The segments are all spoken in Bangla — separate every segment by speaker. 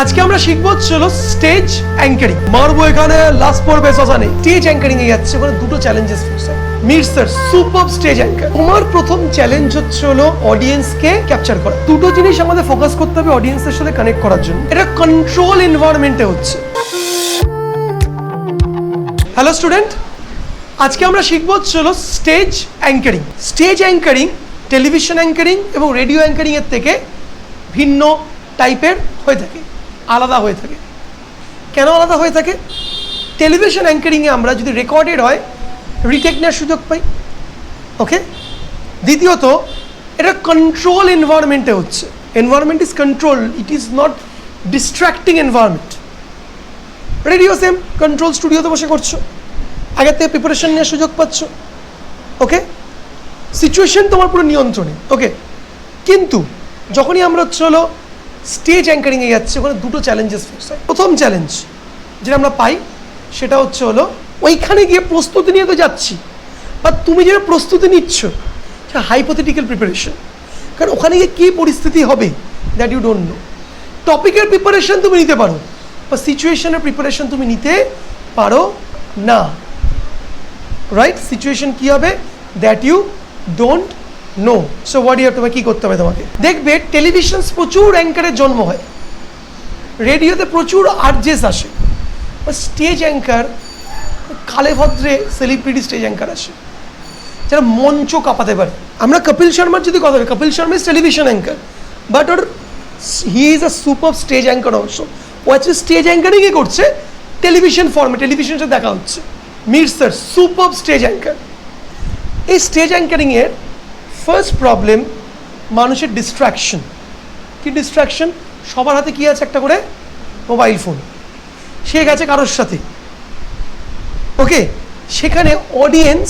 Speaker 1: আজকে আমরা শিখব হলো স্টেজ অ্যাঙ্কারিং মারবো এখানে লাস্ট পড়বে শ্মশানে স্টেজ অ্যাঙ্কারিং এ যাচ্ছে, ওখানে দুটো চ্যালেঞ্জেস পড়ছে মির সুপার স্টেজ অ্যাঙ্কার তোমার প্রথম চ্যালেঞ্জ হচ্ছে হলো অডিয়েন্সকে ক্যাপচার করা। দুটো জিনিস আমাদের ফোকাস করতে হবে অডিয়েন্সের সাথে কানেক্ট করার জন্য। এটা কন্ট্রোল এনভায়রনমেন্টে হচ্ছে। হ্যালো স্টুডেন্ট আজকে আমরা শিখব হলো stage anchoring stage anchoring television anchoring এবং রেডিও অ্যাঙ্কারিং এর থেকে ভিন্ন টাইপের হয়ে থাকে। আলাদা হয়ে থাকে। কেন আলাদা হয়ে থাকে? টেলিভিশন অ্যাঙ্কারিংয়ে আমরা যদি রেকর্ডেড হয় রিটেক নেওয়ার সুযোগ পাই। ওকে দ্বিতীয়ত, এটা কন্ট্রোল এনভায়রনমেন্টে হচ্ছে। Environment is control it is not distracting environment radio same control স্টুডিওতে বসে করছ। আগের থেকে প্রিপারেশন নেওয়ার সুযোগ পাচ্ছ। ওকে সিচুয়েশন তোমার পুরো নিয়ন্ত্রণে। ওকে কিন্তু, যখনই আমরা হচ্ছে হলো স্টেজ অ্যাঙ্কারিংয়ে যাচ্ছে, ওখানে দুটো চ্যালেঞ্জেস ফেস হয়। প্রথম চ্যালেঞ্জ যেটা আমরা পাই, সেটা হচ্ছে হলো, ওইখানে গিয়ে প্রস্তুতি নিয়ে তো যাচ্ছি বা তুমি যেটা প্রস্তুতি নিচ্ছ হাইপোথেটিক্যাল প্রিপারেশন কারণ ওখানে গিয়ে কী পরিস্থিতি হবে দ্যাট ইউ ডোন্ট নো টপিকের প্রিপারেশন তুমি নিতে পারো বা সিচুয়েশনের প্রিপারেশন তুমি নিতে পারো না। রাইট সিচুয়েশন কী হবে? That you don't know so what you তোমাকে কী করতে হবে তোমাকে? দেখবে টেলিভিশন প্রচুর অ্যাঙ্কারের জন্ম হয়। রেডিওতে প্রচুর আর্জেস আসে। স্টেজ অ্যাঙ্কার কালে ভদ্রে সেলিব্রিটি স্টেজ অ্যাঙ্কার আসে। যারা মঞ্চ কাঁপাতে পারে। আমরা কপিল শর্মার যদি কথা বলি, Kapil Sharma is television anchor but or he is a super stage anchor also ও আজকে স্টেজ অ্যাঙ্কারিংই করছে টেলিভিশন ফর্মে টেলিভিশনের সাথে দেখা হচ্ছে। Mir sir super stage anchor এই স্টেজ অ্যাঙ্কারিংয়ের ফার্স্ট প্রবলেম মানুষের ডিস্ট্র্যাকশন কি ডিস্ট্র্যাকশন সবার হাতে কী আছে একটা করে? মোবাইল ফোন সে গেছে কারোর সাথে। ওকে সেখানে অডিয়েন্স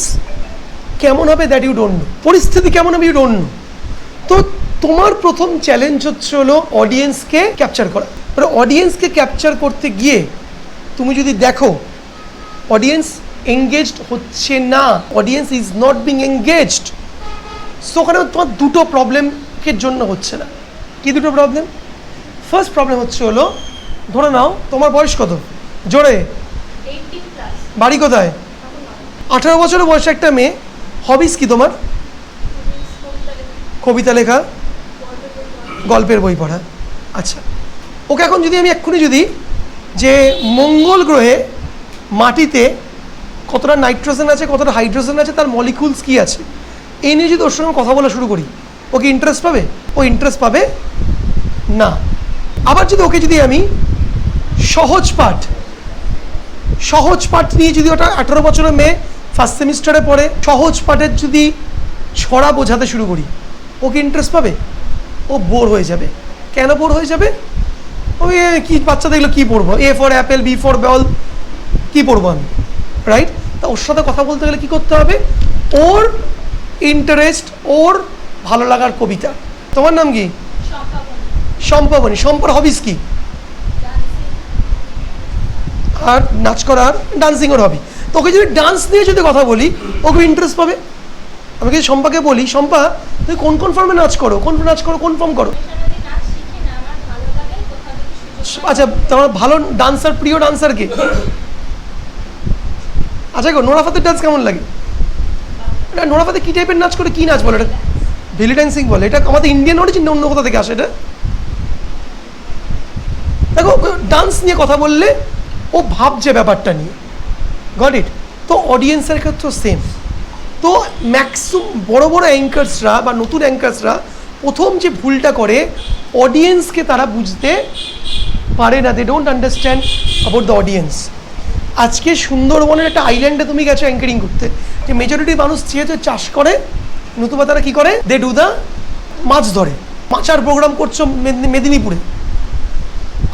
Speaker 1: কেমন হবে দ্যাট ইউ ডোন্ট নো পরিস্থিতি কেমন হবে ইউ ডোন্ট নো তো তোমার প্রথম চ্যালেঞ্জ হচ্ছে হলো অডিয়েন্সকে ক্যাপচার করা। মানে অডিয়েন্সকে ক্যাপচার করতে গিয়ে তুমি যদি দেখো অডিয়েন্স এঙ্গেজড হচ্ছে না audience is not being engaged so ওখানে তোমার দুটো প্রবলেমের জন্য হচ্ছে না। কি দুটো প্রবলেম ফার্স্ট প্রবলেম হচ্ছে হলো ধরে নাও তোমার বয়স কত? জোরে। বাড়ি কোথায়? আঠারো বছরের বয়সে একটা মেয়ে হবিস কি তোমার? কবিতা লেখা। গল্পের বই পড়া। আচ্ছা ওকে এখন যদি আমি এক্ষুনি যদি যে মঙ্গল গ্রহে মাটিতে কতটা নাইট্রোজেন আছে কতটা হাইড্রোজেন আছে তার মলিকুলস কী আছে? এই নিয়ে যদি ওর সঙ্গে কথা বলা শুরু করি, ও কি ইন্টারেস্ট পাবে? ও ইন্টারেস্ট পাবে? না। আবার যদি ওকে যদি আমি সহজ পাঠ সহজ পাঠ নিয়ে যদি ওটা আঠারো বছরের মেয়ে ফার্স্ট সেমিস্টারে পড়ে, সহজ পাঠের যদি ছড়া বোঝাতে শুরু করি, ও কি ইন্টারেস্ট পাবে? ও বোর হয়ে যাবে। কেন বোর হয়ে যাবে? ওই কি বাচ্চা দেখল, কী পড়ব? A for apple B for ball কী পড়ব আমি? রাইট তা ওর সাথে কথা বলতে গেলে কী করতে হবে? ওর ইন্টারেস্ট ওর ভালো লাগার কবিতা। তোমার নাম কি? সম্পাবনী। সম্পর হবিস কি? আর নাচ করার ডান্সিং ওর হবি তো ওকে যদি ডান্স নিয়ে যদি কথা বলি ওকে ইন্টারেস্ট পাবে? আমি যদি শম্পাকে বলি শম্পা তুমি কোন কোন ফর্মে নাচ করো? কোন নাচ করো? কোন ফর্ম করো। আচ্ছা তোমার ভালো ডান্সার প্রিয় ডান্সার কে? আচ্ছা গো নোরা ফাতের ডান্স কেমন লাগে? এটা নোরা ফাতে কী টাইপের নাচ করে, কী নাচ বলে? এটা বেলি ডান্সিং বলে। এটা আমাদের ইন্ডিয়ান অরিজিন অন্য কোথা থেকে আসে এটা? দেখো ডান্স নিয়ে কথা বললে ও ভাবছে ব্যাপারটা নিয়ে। গট ইট তো অডিয়েন্সের ক্ষেত্রেও সেম তো ম্যাক্সিম বড় বড় অ্যাঙ্কার্সরা বা নতুন অ্যাঙ্কার্সরা প্রথম যে ভুলটা করে অডিয়েন্সকে তারা বুঝতে পারে না। They don't understand about the audience আজকে সুন্দরবনের একটা আইল্যান্ডে তুমি গেছো অ্যাঙ্কারিং করতে। যে মেজরিটি মানুষ যেহেতু চাষ করে, নতুবা তারা কী করে? দে ডু দ্য মাছ ধরে। মাচার প্রোগ্রাম করছ মেদিনী- মেদিনীপুরে।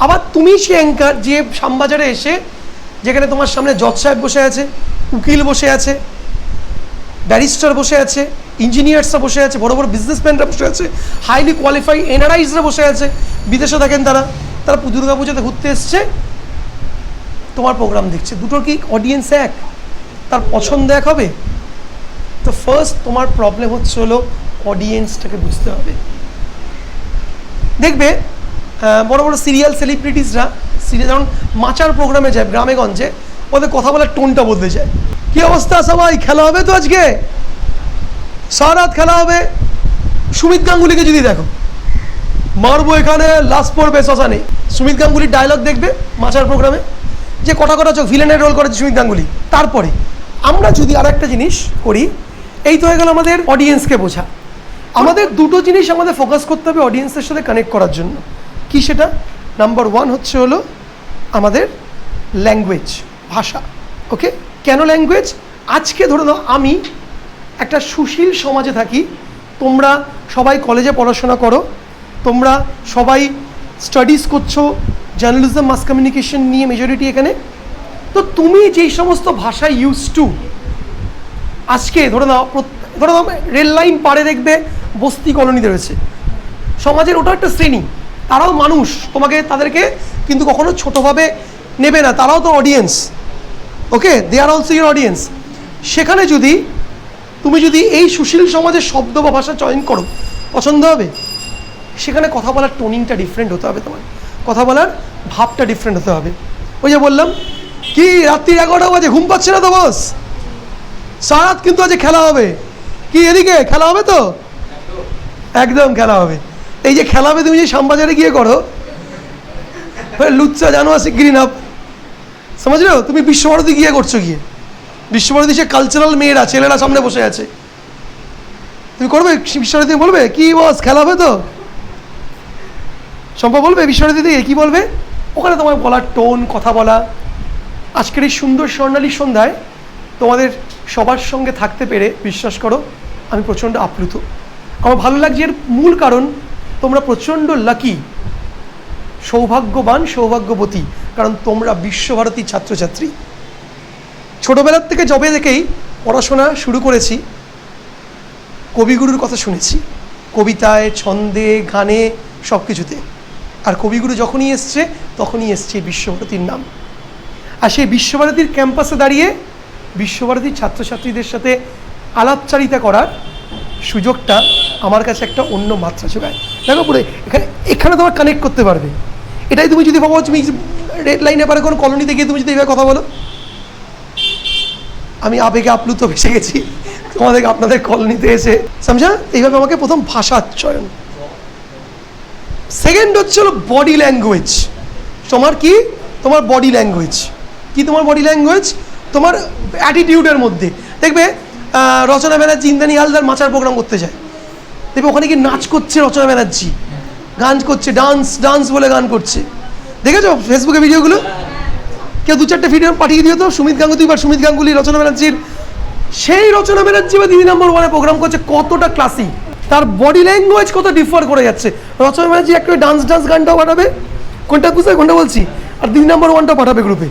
Speaker 1: আবার তুমি সে অ্যাঙ্কার যে শ্যামবাজারে এসে, যেখানে তোমার সামনে জজ সাহেব বসে আছে, উকিল বসে আছে ব্যারিস্টার বসে আছে ইঞ্জিনিয়ার্সরা বসে আছে, বড় বড় বিজনেসম্যানরা বসে আছে হাইলি কোয়ালিফাই এনআরআইসরা বসে আছে, বিদেশে থাকেন তারা। তারা দুর্গা পুজোতে ঘুরতে এসছে। তোমার প্রোগ্রাম দেখছে। দুটোর কি অডিয়েন্স এক? তার পছন্দ এক হবে? তো ফার্স্ট তোমার প্রবলেম হচ্ছে হলো অডিয়েন্সটাকে বুঝতে হবে। দেখবে বড় বড় সিরিয়াল সেলিব্রিটিসরা সিরিয়াল যেমন মাচার প্রোগ্রামে যায় গ্রামে গঞ্জে, ওদের কথা বলার টোনটা বদলে যায়। কি অবস্থা সবাই? খেলা হবে তো আজকে? সারা রাত খেলা হবে? সুমিত গাঙ্গুলিকে যদি দেখো। মারবো এখানে লাস্ট পড়বে শ্মশানে। সুমিত গাঙ্গুলির ডায়লগ দেখবে মাচার প্রোগ্রামে যে কটা কটা চোখ ভিলেনের রোল করেছে সুমিত গাঙ্গুলি, তারপরে আমরা যদি আর একটা জিনিস করি, এই তো হয়ে গেল আমাদের অডিয়েন্সকে বোঝা। আমাদের দুটো জিনিস আমাদের ফোকাস করতে হবে অডিয়েন্সের সাথে কানেক্ট করার জন্য। কি সেটা? নাম্বার ওয়ান হচ্ছে হলো আমাদের ল্যাঙ্গুয়েজ ভাষা ওকে কেন ল্যাঙ্গুয়েজ আজকে ধরে নাও আমি একটা সুশীল সমাজে থাকি, তোমরা সবাই কলেজে পড়াশোনা করো, তোমরা সবাই স্টাডিজ করছ জার্নালিজম মাস কমিউনিকেশন নিয়ে মেজরিটি এখানে। তো তুমি যেই সমস্ত ভাষা ইউজ টু আজকে ধরে নাও ধরে নাও, রেল লাইন পাড়ে দেখবে বস্তি কলোনিতে রয়েছে। সমাজের ওটা একটা শ্রেণি। তারাও মানুষ, তোমাকে তাদেরকে কিন্তু কখনো ছোটোভাবে নেবে না। তারাও তো audience okay they are also your audience সেখানে যদি, তুমি যদি এই সুশীল সমাজের শব্দ বা ভাষা চয়ন করো, পছন্দ হবে? সেখানে কথা বলার টোনিংটা ডিফারেন্ট হতে হবে তোমার। কথা বলার ভাবটা ডিফারেন্ট হতে হবে। ওই যে বললাম, কি রাত্রি এগারোটা বাজে, ঘুম পাচ্ছে না তো বস সারাত কিন্তু আজকে খেলা হবে। কি এদিকে? খেলা হবে তো? একদম খেলা হবে। এই যে খেলা হবে, তুমি যে শ্যামবাজারে গিয়ে করো লুচ্চা জানো শিগগিরি না সমাজ লো তুমি বিশ্বভারতী গিয়ে করছ গিয়ে। বিশ্বভারতী সে কালচারাল মেয়েরা ছেলেরা সামনে বসে আছে। তুমি করবে? বিশ্বভারতী বলবে, কি বস খেলা হবে তো? সম্ভব বলবে বিশ্বভারতী দিকে কি বলবে? ওখানে তোমার বলার টোন, কথা বলা। আজকের এই সুন্দর স্বর্ণালী সন্ধ্যায় তোমাদের সবার সঙ্গে থাকতে পেরে বিশ্বাস করো, আমি প্রচণ্ড আপ্লুত। আমার ভালো লাগছে এর মূল কারণ, তোমরা প্রচণ্ড লাকি সৌভাগ্যবান সৌভাগ্যবতী, কারণ তোমরা বিশ্বভারতী ছাত্রছাত্রী। ছোটোবেলার থেকে জবে থেকেই পড়াশোনা শুরু করেছি, কবিগুরুর কথা শুনেছি, কবিতায়, ছন্দে, গানে সব কিছুতে আর কবিগুরু যখনই এসছে, তখনই এসছে বিশ্বভারতীর নাম। আর সেই বিশ্বভারতীর ক্যাম্পাসে দাঁড়িয়ে বিশ্বভারতীর ছাত্রছাত্রীদের সাথে আলাপচারিতা করার সুযোগটা আমার কাছে একটা অন্য মাত্রা যোগায়। দেখো পুরো, এখানে এখানে তোমার কানেক্ট করতে পারবে। এটাই তুমি যদি ভাবো, তুমি রেড লাইনে পারে, কোনো কলোনিতে গিয়ে তুমি যদি এইভাবে কথা বলো। আমি আবেগে আপ্লুত ভেসে গেছি। তোমাদের আপনাদের কলোনিতে এসে। সমঝা, এইভাবে আমাকে প্রথম ভাষা চয়ন সেকেন্ড হচ্ছে হলো বডি ল্যাঙ্গুয়েজ তোমার কি? তোমার বডি ল্যাঙ্গুয়েজ কি তোমার বডি ল্যাঙ্গুয়েজ তোমার অ্যাটিটিউডের মধ্যে। দেখবে রচনা ব্যানার্জি ইন্দ্রাণী হালদার মাচার প্রোগ্রাম করতে যায়। দেখবে ওখানে কি নাচ করছে রচনা ব্যানার্জি। গান করছে ডান্স ডান্স বলে গান করছে। দেখেছ ফেসবুকে ভিডিওগুলো কেউ দু চারটে ভিডিও পাঠিয়ে দিও তো সুমিত গাঙ্গুলি বা সুমিত গাঙ্গুলি রচনা ব্যানার্জির সেই রচনা ব্যানার্জি বা দিদি নম্বর ওয়ানে প্রোগ্রাম করছে কতটা ক্লাসিক তার বডি ল্যাঙ্গুয়েজ কত ডিফার করে যাচ্ছে। রচনা ব্যানার্জি একটা ডান্স ডান্স গানটাও পাঠাবে। কোনটা বুঝতে কোনটা বলছি? আর দুই নম্বর ওয়ানটাও পাঠাবে গ্রুপে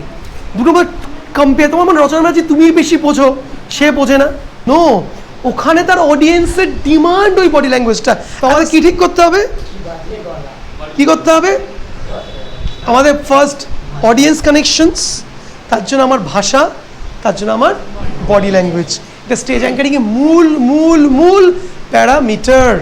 Speaker 1: দুটো কম্পেয়ার তোমার মানে রচনা ব্যানার্জি তুমি বেশি বোঝো, সে বোঝে না। নো ওখানে তার অডিয়েন্সের ডিমান্ড ওই বডি ল্যাঙ্গুয়েজটা আমাদের কি ঠিক করতে হবে? কি করতে হবে? আমাদের ফার্স্ট অডিয়েন্স কানেকশনস তার জন্য আমার ভাষা, তার জন্য আমার বডি ল্যাঙ্গুয়েজ এটা স্টেজ অ্যাঙ্কারিংয়ে মূল মূল মূল প্যারামিটার।